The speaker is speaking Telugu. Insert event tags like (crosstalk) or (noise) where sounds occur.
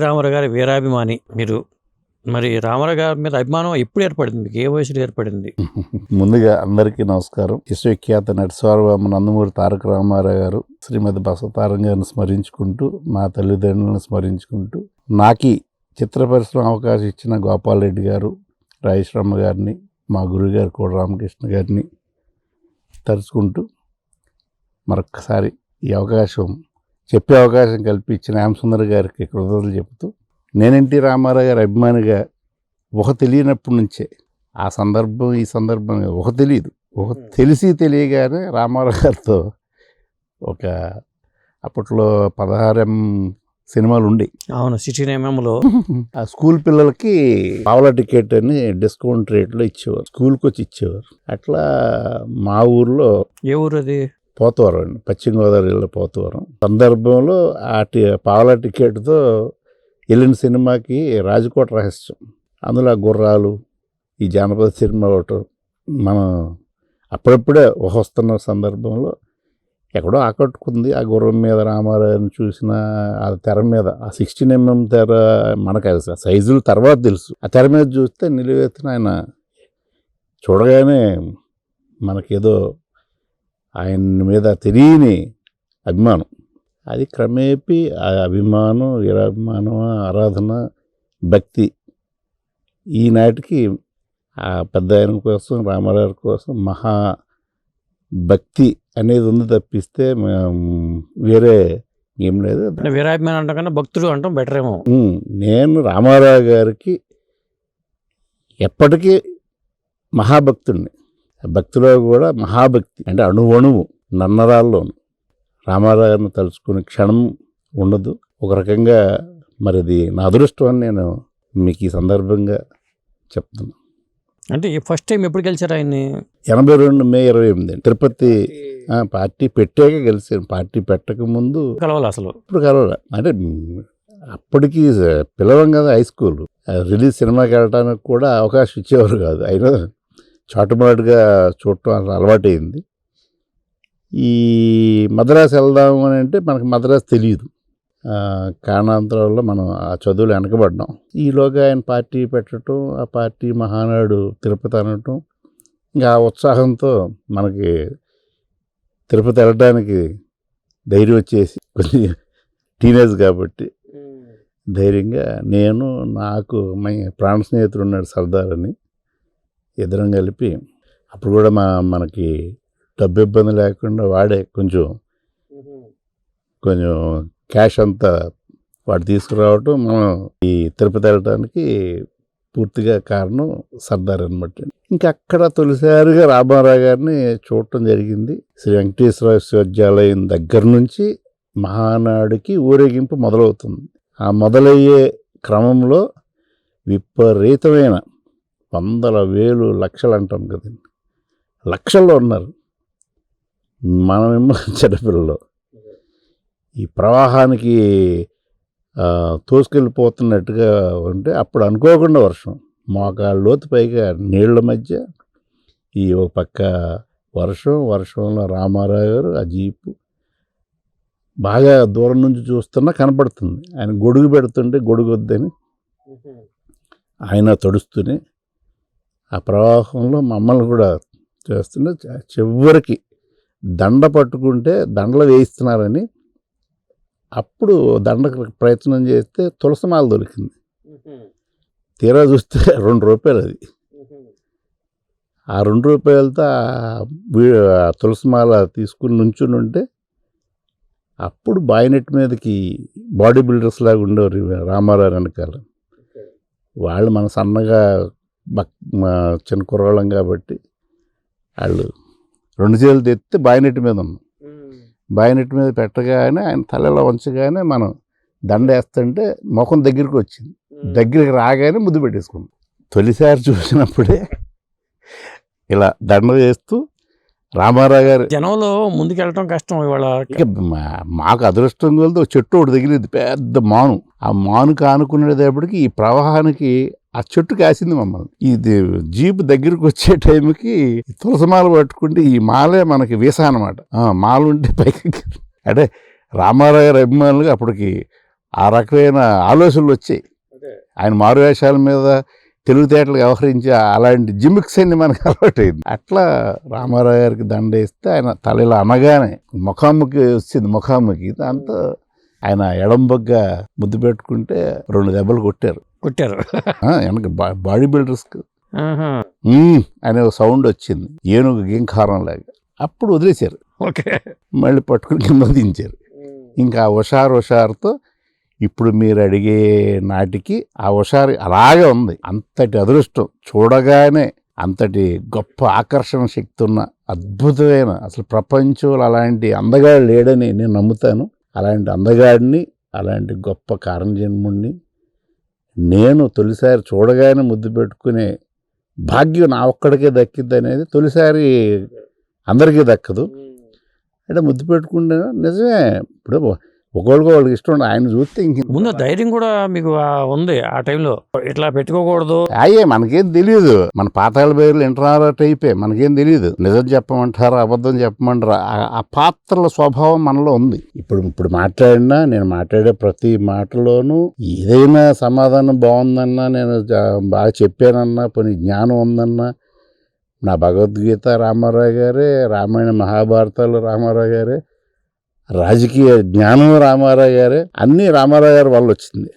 రామారావు గారి వీరాభిమాని మీరు. మరి రామారావు గారి మీద అభిమానం ఎప్పుడు ఏర్పడింది? మీకు ఏ వయసులో ఏర్పడింది? (laughs) ముందుగా అందరికీ నమస్కారం. విశ్వఖ్యాత నటి నందమూరి తారక రామారావు గారు శ్రీమతి బసవతారం గారిని స్మరించుకుంటూ మా తల్లిదండ్రులను స్మరించుకుంటూ నాకి చిత్ర పరిశ్రమ అవకాశం ఇచ్చిన గోపాలరెడ్డి గారు రాజేశ్వరమ్మ గారిని మా గురుగారు కూడా రామకృష్ణ గారిని తలుచుకుంటూ మరొక్కసారి ఈ అవకాశం చెప్పే అవకాశం కల్పించిన యామసుందర్ గారికి కృతజ్ఞతలు చెబుతూ నేను ఎన్టీ రామారావు గారి అభిమానిగా ఊహ తెలియనప్పటి నుంచే ఆ సందర్భం ఈ సందర్భం ఒక తెలియదు. ఒక తెలిసి తెలియగానే రామారావు గారితో ఒక అప్పట్లో పదహారం సినిమాలు ఉండే అవును సిటీ నేమంలో (laughs) ఆ స్కూల్ పిల్లలకి పావలా టికెట్ అని డిస్కౌంట్ రేట్లో ఇచ్చేవారు. స్కూల్కి వచ్చి ఇచ్చేవారు. అట్లా మా ఊర్లో ఏ ఊరు అది? పోతవరం అండి. పశ్చిమ గోదావరి జిల్లా పోతవరం. సందర్భంలో ఆ టి పావలా టికెట్తో వెళ్ళిన సినిమాకి రాజకోట రహస్యం. అందులో ఆ గుర్రాలు ఈ జానపద సినిమా ఒకటి మనం అప్పుడప్పుడే వస్తున్న సందర్భంలో ఎక్కడో ఆకట్టుకుంది. ఆ గుర్రం మీద రామారావుని చూసిన ఆ తెర మీద ఆ సిక్స్టీన్ ఎంఎం తెర మనకు అది సైజులు తర్వాత తెలుసు. ఆ తెర మీద చూస్తే నిలువెత్తిన ఆయన చూడగానే మనకేదో ఆయన మీద తెలియని అభిమానం. అది క్రమేపీ ఆ అభిమానం వీరాభిమానం ఆరాధన భక్తి ఈనాటికి ఆ పెద్ద ఆయన కోసం రామారావు కోసం మహా భక్తి అనేది ఉంది తప్పిస్తే వేరే ఏం లేదు. వీరాభిమాని అంటాం కన్నా భక్తుడు అంటాం బెటర్ ఏమో నేను రామారావు గారికి ఎప్పటికీ మహాభక్తుడిని భక్తిలో కూడా మహాభక్తి అంటే అణువణువు నన్నరాల్లోను. రామారావు గారిని తలుచుకునే క్షణం ఉండదు. ఒక రకంగా మరి అది నా అదృష్టం అని నేను మీకు ఈ సందర్భంగా చెప్తున్నాను. అంటే ఫస్ట్ టైం ఎప్పుడు గెలిచారు ఆయన్ని? ఎనభై రెండు మే ఇరవై ఎనిమిది పార్టీ ఆ, పార్టీ పెట్టాక గెలిచాను పార్టీ పెట్టక ముందు కలవాలి అసలు. ఇప్పుడు కలవలే. అంటే అప్పటికి పిలవం కదా హై స్కూల్. రిలీజ్ సినిమాకి వెళ్ళడానికి కూడా అవకాశం ఇచ్చేవారు కాదు. అయినా చాటుమాటుగా చూడటం అసలు అలవాటైంది. ఈ మద్రాసు వెళ్దాము అని అంటే మనకి మద్రాసు తెలియదు కారణాంతరాల్లో మనం ఆ చదువులు వెనకబడ్డాం. ఈలోగా ఆయన పార్టీ పెట్టడం ఆ పార్టీ మహానాడు తిరుపతి అనటం ఇంకా ఆ ఉత్సాహంతో మనకి తిరుపతి వెళ్ళడానికి ధైర్యం వచ్చేసి కొంచెం టీనేజ్ కాబట్టి ధైర్యంగా నేను నాకు మా ప్రాణ స్నేహితుడు ఉన్నాడు సర్దార్ అని. ఇద్దరం కలిపి అప్పుడు కూడా మా మనకి డబ్బు ఇబ్బంది లేకుండా వాడే కొంచెం కొంచెం క్యాష్ అంతా వాడు తీసుకురావటం మనం ఈ తిరుపతి వెళ్ళడానికి పూర్తిగా కారణం సర్దార్ అనమాట ఇంకా అక్కడ తొలిసారిగా రామారావు గారిని చూడటం జరిగింది. శ్రీ వెంకటేశ్వర విశ్వవిద్యాలయం దగ్గర నుంచి మహానాడుకి ఊరేగింపు మొదలవుతుంది. ఆ మొదలయ్యే క్రమంలో విపరీతమైన వందల వేలు లక్షలు అంటాం కదండి. లక్షల్లో ఉన్నారు. మనమేమో (laughs) చిన్నపిల్లలు. ఈ ప్రవాహానికి తోసుకెళ్ళిపోతున్నట్టుగా ఉంటే అప్పుడు అనుకోకుండా వర్షం. మోకాళ్ళ లోతు పైగా నీళ్ళ మధ్య ఈ ఒక పక్క వర్షం వర్షంలో రామారావు గారు ఆ జీపు బాగా దూరం నుంచి చూస్తున్నా కనపడుతుంది. ఆయన గొడుగు పెడుతుంటే గొడుగు వద్దని ఆయన తడుస్తూనే ఆ ప్రవాహంలో మమ్మల్ని కూడా చేస్తుంటే చివరికి దండ పట్టుకుంటే దండలు వేయిస్తున్నారని అప్పుడు దండకు ప్రయత్నం చేస్తే తులసిమాల దొరికింది. తీరా చూస్తే రెండు రూపాయలు అది. ఆ రెండు రూపాయలతో తులసిమాల తీసుకుని నుంచుని ఉంటే అప్పుడు బాయినెట్ మీదకి బాడీ బిల్డర్స్ లాగా ఉండేవారు రామారావు వెనకాల. వాళ్ళు మన సన్నగా మా చిన్న కుర్రాళ్ళం కాబట్టి వాళ్ళు రెండు చేతులు తెత్తి బాయినెట్ మీద ఉన్నాం. బాయినెట్ మీద పెట్టగానే ఆయన తలలో ఉంచగానే మనం దండ వేస్తుంటే ముఖం దగ్గరికి వచ్చింది. దగ్గరికి రాగానే ముద్దు పెట్టేసుకున్నాం. తొలిసారి చూసినప్పుడే ఇలా దండ వేస్తూ రామారావు గారు జనంలో ముందుకెళ్ళటం కష్టం ఇవాళ. మాకు అదృష్టం కొలితే ఒక చెట్టు ఒకటి తగిలింది పెద్ద మాను. ఆ మాను కానుకునేటప్పటికి ఈ ప్రవాహానికి ఆ చెట్టు కాసింది మమ్మల్ని. ఇది జీప్ దగ్గరికి వచ్చే టైంకి తులసిమాల పట్టుకుంటే ఈ మాలే మనకి వీసా అనమాట మాల ఉంటే పైకి అంటే రామారావు గారి అభిమానులుగా అప్పటికి ఆ రకమైన ఆలోచనలు వచ్చాయి. ఆయన మారువేషాల మీద తెలివితేటలు వ్యవహరించి అలాంటి జిమిక్స్ అన్ని మనకు అలవాటైంది. అట్లా రామారావు గారికి దండ వేస్తే ఆయన తల ఇలా అనగానే ముఖాముఖి వచ్చింది ముఖాముఖి. దాంతో ఆయన ఎడంబగ్గ ముద్దు పెట్టుకుంటే రెండు దెబ్బలు కొట్టారు. కొట్టారు. వెనక బాడీ. "మ్మ్" అనే ఒక సౌండ్ వచ్చింది. ఏనుగు గింకారం లాగా. అప్పుడు వదిలేశారు. ఓకే. మళ్ళీ పట్టుకుని కింద దించారు. ఇంకా ఆ హుషారు హుషారుతో ఇప్పుడు మీరు అడిగే నాటికి ఆ హుషారు అలాగే ఉంది. అంతటి అదృష్టం చూడగానే అంతటి గొప్ప ఆకర్షణ శక్తి ఉన్న అద్భుతమైన అసలు ప్రపంచంలో అలాంటి అందగాడు లేడని నేను నమ్ముతాను. అలాంటి అందగాడిని అలాంటి గొప్ప కారణజన్ముడిని నేను తొలిసారి చూడగానే ముద్దు పెట్టుకునే భాగ్యం నా ఒక్కడికే దక్కిద్ది అనేది తొలిసారి అందరికీ దక్కదు. అంటే ముద్దు పెట్టుకుంటే నిజమే. ఇప్పుడు ఒకళ్ళకి వాళ్ళకి ఇష్టం ఉండదు. ఆయన చూస్తే ఇంక ముందు ధైర్యం కూడా మీకు ఉంది ఆ టైంలో. ఇట్లా పెట్టుకోకూడదు. అయ్యే మనకేం తెలియదు మన పాతాల బయలు ఇంటర్నారా టైపే మనకేం తెలియదు నిజం చెప్పమంటారా అబద్ధం చెప్పమంటారా? ఆ- పాత్రల స్వభావం మనలో ఉంది. ఇప్పుడు ఇప్పుడు మాట్లాడినా నేను మాట్లాడే ప్రతి మాటలోనూ ఏదైనా సమాధానం బాగుందన్నా నేను బాగా చెప్పానన్నా పోనీ జ్ఞానం ఉందన్నా నా భగవద్గీత రామారావు గారే రామాయణ మహాభారతాలు రామారావు గారే రాజకీయ జ్ఞానం రామారావు గారే అన్నీ రామారావు గారి వల్ల వచ్చింది.